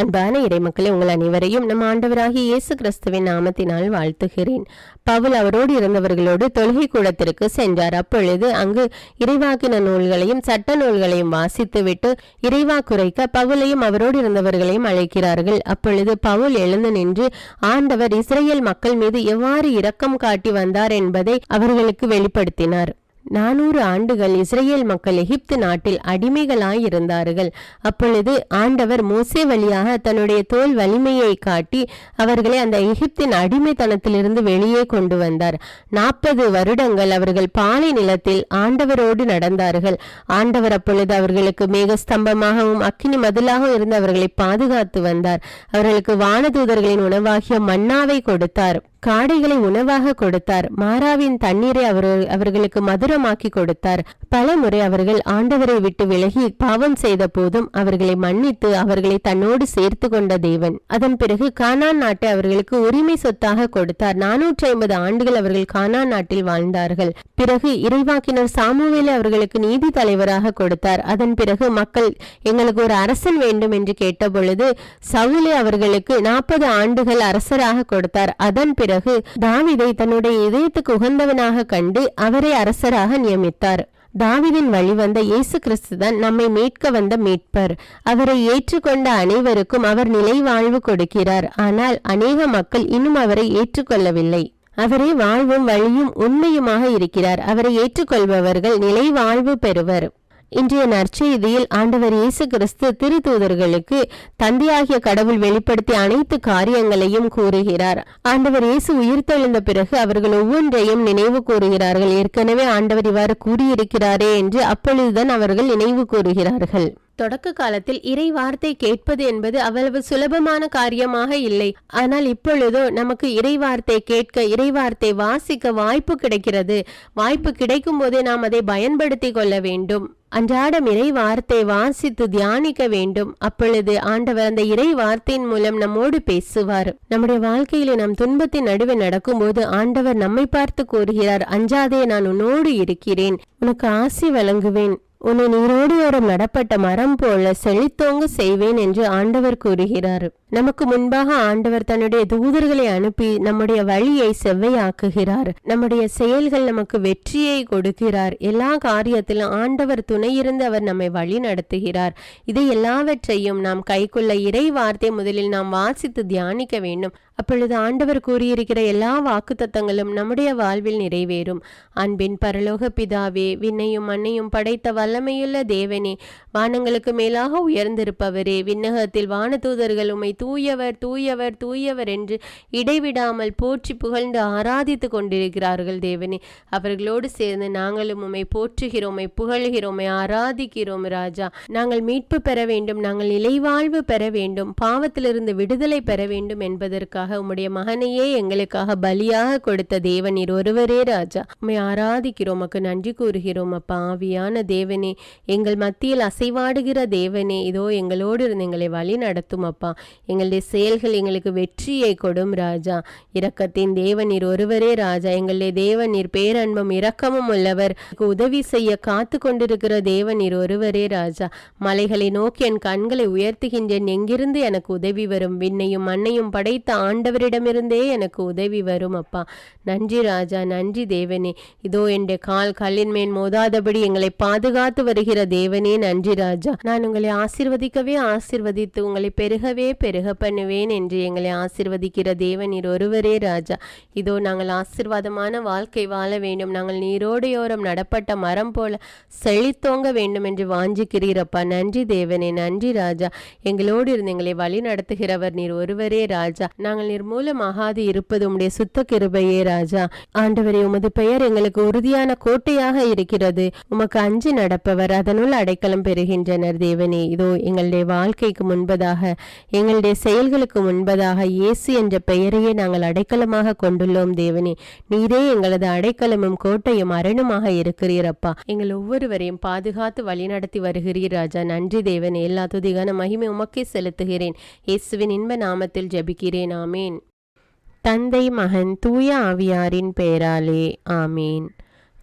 அன்பான இறைமக்களே உங்கள் அனைவரையும் நம் ஆண்டவராகிய இயேசு கிறிஸ்துவின் நாமத்தினால் வாழ்த்துகிறேன். பவுல் அவரோடு இருந்தவர்களோடு தொழுகை கூடத்திற்கு சென்றார். அப்பொழுது அங்கு இறைவாக்கின நூல்களையும் சட்ட நூல்களையும் வாசித்துவிட்டு இறைவா குறைக்க பவுலையும் அவரோடு இருந்தவர்களையும் அழைக்கிறார்கள். அப்பொழுது பவுல் எழுந்து நின்று ஆண்டவர் இஸ்ரேல் மக்கள் மீது எவ்வாறு இரக்கம் காட்டி வந்தார் என்பதை அவர்களுக்கு வெளிப்படுத்தினார். நானூறு ஆண்டுகள் இஸ்ரேல் மக்கள் எகிப்து நாட்டில் அடிமைகளாய் இருந்தார்கள் அப்பொழுது ஆண்டவர் மோசே வழியாக தன்னுடைய தோல் வலிமையை காட்டி அவர்களை அந்த எகிப்தின் அடிமைத்தனத்திலிருந்து வெளியே கொண்டு வந்தார். நாற்பது வருடங்கள் அவர்கள் பாலை நிலத்தில் ஆண்டவரோடு நடந்தார்கள். ஆண்டவர் அப்பொழுது அவர்களுக்கு மேகஸ்தம்பமாகவும் அக்கினி மதிலாகவும் இருந்து அவர்களை பாதுகாத்து வந்தார். அவர்களுக்கு வானதூதர்களின் உணவாகிய மன்னாவை கொடுத்தார். காடைகளை உணவாக கொடுத்தார். மாறாவின் தண்ணீரை அவர் அவர்களுக்கு மதுரமாக்கி கொடுத்தார். பல முறை அவர்கள் ஆண்டவரை விட்டு விலகி பாவம் செய்த போதும் அவர்களை மன்னித்து அவர்களை தன்னோடு சேர்த்து கொண்ட தேவன். அதன் பிறகு கானான் நாட்டை அவர்களுக்கு உரிமை சொத்தாக கொடுத்தார். நானூற்றி ஐம்பது ஆண்டுகள் அவர்கள் கானான் நாட்டில் வாழ்ந்தார்கள். பிறகு இறைவாக்கினர் சாமுவேலை அவர்களுக்கு நீதி தலைவராக கொடுத்தார். அதன் பிறகு மக்கள் எங்களுக்கு ஒரு அரசன் வேண்டும் என்று கேட்டபொழுது சவுலே அவர்களுக்கு நாற்பது ஆண்டுகள் அரசராக கொடுத்தார். அதன் பிறகு பிறகு தாவிதை தன்னுடைய இதயத்துக்கு உகந்தவனாக கண்டு அவரை அரசராக நியமித்தார். தாவிதின் வழிவந்த இயேசு கிறிஸ்து தான் நம்மை மீட்க வந்த மீட்பர். அவரை ஏற்றுக்கொண்ட அனைவருக்கும் அவர் நிலை வாழ்வு கொடுக்கிறார். ஆனால் அநேக மக்கள் இன்னும் அவரை ஏற்றுக்கொள்ளவில்லை. அவரே வாழ்வும் வழியும் உண்மையுமாக இருக்கிறார். அவரை ஏற்றுக்கொள்பவர்கள் நிலை வாழ்வு பெறுவர். இன்றைய நற்செய்தியில் ஆண்டவர் இயேசு கிறிஸ்து திருத்தூதர்களுக்கு தந்தையாகிய கடவுள் வெளிப்படுத்திய அனைத்து காரியங்களையும் கூறுகிறார். ஆண்டவர் இயேசு உயிர்த்தெழுந்த பிறகு அவர்கள் ஒவ்வொன்றையும் நினைவு கூறுகிறார்கள். ஏற்கனவே ஆண்டவர் இவ்வாறு கூறியிருக்கிறாரே என்று அப்பொழுதுதான் அவர்கள் நினைவு கூறுகிறார்கள். தொடக்க காலத்தில் இறை வார்த்தை கேட்பது என்பது அவ்வளவு சுலபமான காரியமாக இல்லை. ஆனால் இப்பொழுதோ நமக்கு இறை வார்த்தை கேட்க இறை வார்த்தை வாசிக்க வாய்ப்பு கிடைக்கிறது. வாய்ப்பு கிடைக்கும் போதே நாம் அதை பயன்படுத்தி கொள்ள வேண்டும். அன்றாடம் இறை வார்த்தை வாசித்து தியானிக்க வேண்டும். அப்பொழுது ஆண்டவர் அந்த இறை வார்த்தையின் மூலம் நம்மோடு பேசுவார். நம்முடைய வாழ்க்கையில நாம் துன்பத்தின் நடுவே நடக்கும்போது ஆண்டவர் நம்மை பார்த்து கூறுகிறார் அஞ்சாதே நான் உன்னோடு இருக்கிறேன். உனக்கு ஆசி வழங்குவேன். உன்னை நீரோடு நடப்பட்ட மரம் போல செழித்தோங்க செய்வேன் என்று ஆண்டவர் கூறுகிறார். நமக்கு முன்பாக ஆண்டவர் தன்னுடைய தூதர்களை அனுப்பி நம்முடைய வழியை செவ்வையாக்குகிறார். நம்முடைய செயல்கள் நமக்கு வெற்றியை கொடுக்கிறார். எல்லா காரியத்திலும் ஆண்டவர் துணையிருந்து அவர் நம்மை வழி நடத்துகிறார். இதை எல்லாவற்றையும் நாம் கைக்குள்ள இறை வார்த்தை முதலில் நாம் வாசித்து தியானிக்க வேண்டும். அப்பொழுது ஆண்டவர் கூறியிருக்கிற எல்லா வாக்கு தத்தங்களும் நம்முடைய வாழ்வில் நிறைவேறும். அன்பின் பரலோக பிதாவே விண்ணையும் மண்ணையும் படைத்த வல்லமையுள்ள தேவனே வானங்களுக்கு மேலாக உயர்ந்திருப்பவரே விண்ணகத்தில் வானதூதர்கள் உம்மை தூயவர் தூயவர் தூயவர் என்று இடைவிடாமல் போற்றி புகழ்ந்து ஆராதித்து கொண்டிருக்கிறார்கள் தேவனே. அவர்களோடு சேர்ந்து நாங்களும் உம்மை போற்றுகிறோமை புகழ்கிறோமை ஆராதிக்கிறோம் ராஜா. நாங்கள் மீட்பு பெற வேண்டும் நாங்கள் நிலைவாழ்வு பெற வேண்டும் பாவத்திலிருந்து விடுதலை பெற வேண்டும் என்பதற்காக உம்முடைய மகனையே எங்களுக்காக பலியாக கொடுத்த தேவன் ஒருவரே ராஜா. உம்மை ஆராதிக்கிறோம் உமக்கு நன்றி கூறுகிறோம் அப்பா ஆவியான தேவன். எங்கள் மத்தியில் அசைவாடுகிற தேவனே இதோ எங்களோடு இருந்து எங்களை வழி நடத்தும் அப்பா. எங்களுடைய செயல்கள் எங்களுக்கு வெற்றியை கொடும் ராஜா. இரக்கத்தின் தேவநீர் ஒருவரே ராஜா. எங்களுடைய தேவநீர் பேரன்பும் இரக்கமும் உள்ளவர். உதவி செய்ய காத்து கொண்டிருக்கிற தேவநீர் ஒருவரே ராஜா. மலைகளை நோக்கி என் கண்களை உயர்த்துகின்றேன். எங்கிருந்து எனக்கு உதவி வரும்? விண்ணையும் மண்ணையும் படைத்த ஆண்டவரிடமிருந்தே எனக்கு உதவி வரும் அப்பா. நன்றி ராஜா நன்றி தேவனே. இதோ என்னுடைய கால் கல்லின் மேல் மோதாதபடி எங்களை காத்து வருகிற தேவனே நன்றி ராஜா. நான் உங்களை ஆசிர்வதிக்கவே ஆசிர்வதித்து உங்களை பெருகவே பெருக பண்ணுவேன் என்று எங்களை ஆசிர்வதிக்கிற தேவன் நீர் ஒருவரே ராஜா. இதோ நாங்கள் ஆசிர்வாதமான வாழ்க்கை வாழ வேண்டும். நாங்கள் நீரோடையோரம் நடப்பட்ட மரம் போல செழித்தோங்க வேண்டும் என்று வாஞ்சிக்கிறீரப்பா. நன்றி தேவனே நன்றி ராஜா. எங்களோடு இருந்து எங்களை வழி நடத்துகிறவர் நீர் ஒருவரே ராஜா. நாங்கள் நிர்மூலமாகாது இருப்பது உம்முடைய சுத்த கிருபையே ராஜா. ஆண்டவரே உமது பெயர் எங்களுக்கு உறுதியான கோட்டையாக இருக்கிறது. உமக்கு அஞ்சு நட நடப்பவர் அதனுள் அடைக்கலம் பெறுகின்றனர் தேவனே. இதோ எங்களுடைய வாழ்க்கைக்கு முன்பதாக எங்களுடைய செயல்களுக்கு முன்பதாக இயேசு என்ற பெயரையே நாங்கள் அடைக்கலமாக கொண்டுள்ளோம் தேவனே. நீரே எங்களது அடைக்கலமும் கோட்டையும் அரணுமாக இருக்கிறீரப்பா. எங்கள் ஒவ்வொருவரையும் பாதுகாத்து வழிநடத்தி வருகிறீர் ராஜா. நன்றி தேவனே. எல்லா துதிகான மகிமை உமக்கே செலுத்துகிறேன். இயேசுவின் இன்ப நாமத்தில் ஜெபிக்கிறேன். ஆமேன். தந்தை மகன் தூய ஆவியாரின் பெயராலே. ஆமீன்.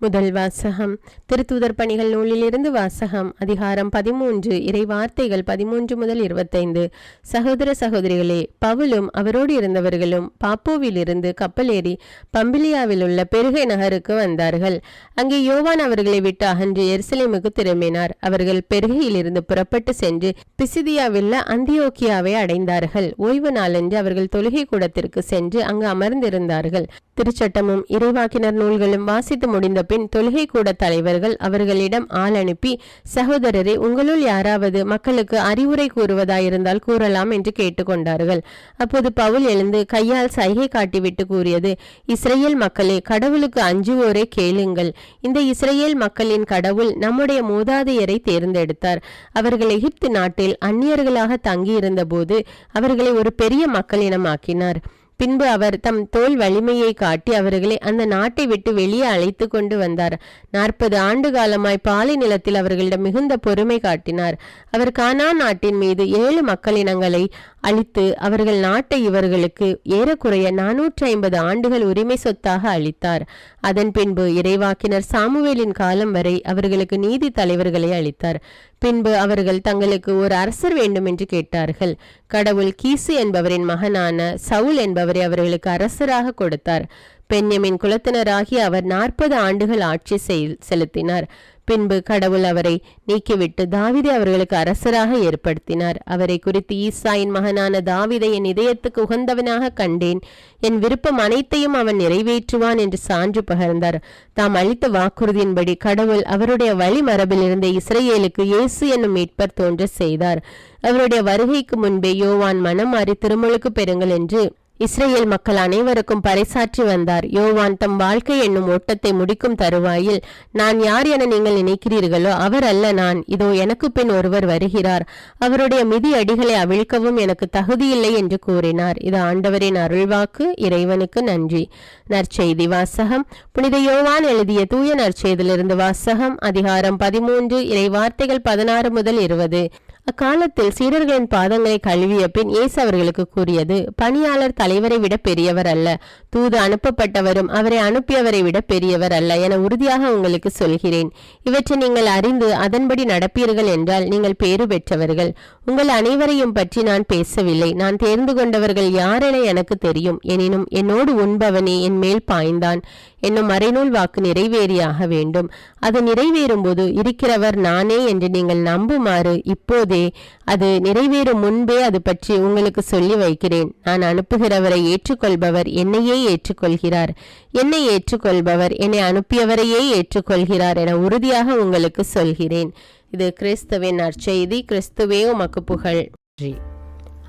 முதல் வாசகம். திருத்துதர் பணிகள் நூலிலிருந்து வாசகம். அதிகாரம் பதிமூன்று. இறை வார்த்தைகள் பதிமூன்று முதல் இருபத்தைந்து. சகோதர சகோதரிகளே பவுலும் அவரோடு இருந்தவர்களும் பாப்போவிலிருந்து கப்பலேறி பம்பிலியாவில் உள்ள பெருகை நகருக்கு வந்தார்கள். அங்கே யோவான் அவர்களை விட்டு அகன்று எருசலேமுக்கு திரும்பினார். அவர்கள் பெருகையிலிருந்து புறப்பட்டு சென்று பிசிதியாவில் அந்தியோக்கியாவை அடைந்தார்கள். ஓய்வு நாளன்று அவர்கள் தொழுகை கூடத்திற்கு சென்று அங்கு அமர்ந்திருந்தார்கள். திருச்சட்டமும் இறைவாக்கினர் நூல்களும் வாசித்து முடிந்த பின் தொழுகை கூட தலைவர்கள் அவர்களிடம் ஆள் அனுப்பி சகோதரரே உங்களுள் யாராவது மக்களுக்கு அறிவுரை கூறுவதாயிருந்தால் கூறலாம் என்று கேட்டுக்கொண்டார்கள். அப்போது பவுல் எழுந்து கையால் சைகை காட்டிவிட்டு கூறியது இஸ்ரேல் மக்களே கடவுளுக்கு அஞ்சுவோரே கேளுங்கள். இந்த இஸ்ரேல் மக்களின் கடவுள் நம்முடைய மூதாதையரை தேர்ந்தெடுத்தார். அவர்கள் எகிப்து நாட்டில் அந்நியர்களாக தங்கியிருந்த போது அவர்களை ஒரு பெரிய மக்களினமாக்கினார். பின்பு அவர் தம் தோல் வலிமையை காட்டி அவர்களை அந்த நாட்டை விட்டு வெளியே அழைத்து கொண்டு வந்தார். நாற்பது ஆண்டு காலமாய் பாலை நிலத்தில் அவர்களிடம் மிகுந்த பொறுமை காட்டினார். அவர் கானா நாட்டின் மீது ஏழு மக்களினங்களை அளித்து அவர்கள் நாட்டை இவர்களுக்கு ஏறக்குறைய நானூற்றி ஐம்பது ஆண்டுகள் உரிமை சொத்தாக அளித்தார். அதன் பின்பு இறைவாக்கினர் சாமுவேலின் காலம் வரை அவர்களுக்கு நீதி தலைவர்களை அளித்தார். பின்பு அவர்கள் தங்களுக்கு ஒரு அரசர் வேண்டும் என்று கேட்டார்கள். கடவுள் கீசு என்பவரின் மகனான சவுல் என்பவரை அவர்களுக்கு அரசராக கொடுத்தார். பெண்யமின் குலத்தினராகி அவர் நாற்பது ஆண்டுகள் ஆட்சி செலுத்தினார். பின்பு கடவுள் அவரை நீக்கிவிட்டு தாவிதை அவர்களுக்கு அரசராக ஏற்படுத்தினார். அவரை குறித்து ஈசாயின் மகனான தாவிதை என் இதயத்துக்கு உகந்தவனாக கண்டேன். என் விருப்பம் அனைத்தையும் அவன் நிறைவேற்றுவான் என்று சான்று பகர்ந்தார். தாம் அளித்த வாக்குறுதியின்படி கடவுள் அவருடைய வழிமரபில் இருந்த இஸ்ரேலுக்கு இயேசு என்னும் மீட்பர் தோன்ற செய்தார். அவருடைய வருகைக்கு முன்பே யோவான் மனம் மாறி திருமுழுக்கு பெறுங்கள் என்று இஸ்ரேல் மக்கள் அனைவருக்கும் பறைசாற்றி வந்தார். யோவான் தம் வாழ்க்கை என்னும் ஓட்டத்தை முடிக்கும் தருவாயில் நான் யார் என நீங்கள் நினைக்கிறீர்களோ அவர் அல்ல நான். இதோ எனக்கு பின் ஒருவர் வருகிறார். அவருடைய மிதி அடிகளை அவிழ்க்கவும் எனக்கு தகுதியில்லை என்று கூறினார். இது ஆண்டவரின் அருள்வாக்கு. இறைவனுக்கு நன்றி. நற்செய்தி வாசகம். புனித யோவான் எழுதிய தூய நற்செய்தியிலிருந்து வாசகம். அதிகாரம் பதிமூன்று. இறை வார்த்தைகள் பதினாறு முதல் இருபது. அக்காலத்தில் சீடர்களின் பாதங்களை கழுவிய பின் இயேசு அவர்களுக்கு கூறியது பணியாளர் தலைவரை விட பெரியவர் அல்ல. தூது அனுப்பப்பட்டவரும் அவரை அனுப்பியவரை விட பெரியவர் அல்ல என உறுதியாக உங்களுக்கு சொல்கிறேன். இவற்றை நீங்கள் அறிந்து அதன்படி நடப்பீர்கள் என்றால் நீங்கள் பேறு பெற்றவர்கள். உங்கள் அனைவரையும் பற்றி நான் பேசவில்லை. நான் தேர்ந்து கொண்டவர்கள் யாரென எனக்கு தெரியும். எனினும் என்னோடு உண்பவனே என் மேல் பாய்ந்தான். என்னும் மறைநூல் வாக்கு நிறைவேறியாக வேண்டும். அது நிறைவேறும்போது இருக்கிறவர் நானே என்று நீங்கள் நம்புமாறு இப்போதே அது நிறைவேறும் முன்பே அது பற்றி உங்களுக்கு சொல்லி வைக்கிறேன். நான் அனுப்புகிறவரை ஏற்றுக்கொள்பவர் என்னையே ஏற்றுக்கொள்கிறார். என்னை ஏற்றுக்கொள்பவர் என்னை அனுப்பியவரையே ஏற்றுக்கொள்கிறார் என உறுதியாக உங்களுக்கு சொல்கிறேன். இது கிறிஸ்துவின் நற்செய்தி. கிறிஸ்துவே உமக்கு புகழ். நன்றி.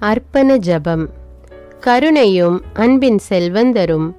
அர்ப்பண ஜபம். கருணையும் அன்பின் செல்வந்தரும்